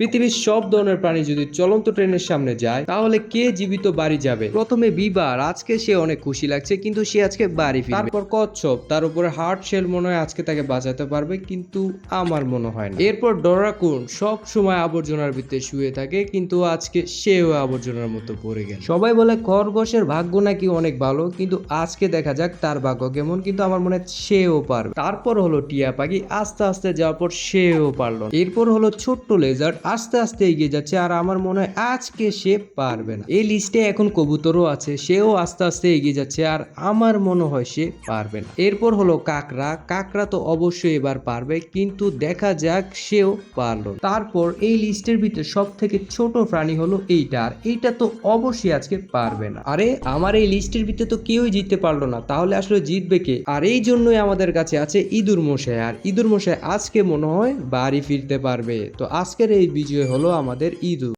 পৃথিবীর সব ধরনের প্রাণী যদি চলন্ত ট্রেনের সামনে যায়, তাহলে কে জীবিত বাড়ি যাবে? প্রথমে বিবার, আজকে সে অনেক খুশি লাগছে, কিন্তু সে আজকে বাড়ি ফিরবে। তারপর কচ্ছপ, তার উপরে হার্ট শেল মনে হয় আজকে তাকে বাঁচাতে পারবে, কিন্তু আমার মনে হয় না। এরপর ডরাকুন, সব সময় আবর্জনার ভিতরে শুয়ে থাকে, কিন্তু আজকে সেও আবর্জনার মতো পড়ে গেল। সবাই বলে, খরগোশের ভাগ্য নাকি অনেক ভালো, কিন্তু আজকে দেখা যাক তার ভাগ্য কেমন, কিন্তু আমার মনে হয় সেও পারবে। তারপর হলো টিয়া পাখি, আস্তে আস্তে যাওয়ার পর সেও পারল এরপর হলো ছোট্ট লেজার্ড আস্তে আস্তে এগিয়ে যাচ্ছে আর আমার মনে হয় আজকে সে পারবে না। এই লিস্টে এখন কবুতরও আছে, সেও আস্তে আস্তে এগিয়ে যাচ্ছে আর আমার মনে হয় সে পারবে না। এরপর হলো কাকরা কাকরা তো অবশ্যই এবার পারবে কিন্তু দেখা যাক সেও পারল। তারপর এই লিস্টের ভিতরে সব থেকে ছোট প্রাণী হলো এইটা আর এইটা তো অবশ্যই আজকে পারবে না। আরে, আমার এই লিস্টের ভিতরে তো কেউই জিততে পারল না, তাহলে আসলে জিতবে কে? আর এই জন্যই আমাদের কাছে আছে ইঁদুর মশাই, আর ইঁদুর মশাই আজকে মনে হয় বাড়ি ফিরতে পারবে। তো আজকের এই বিজয় হলো আমাদের ইঁদুর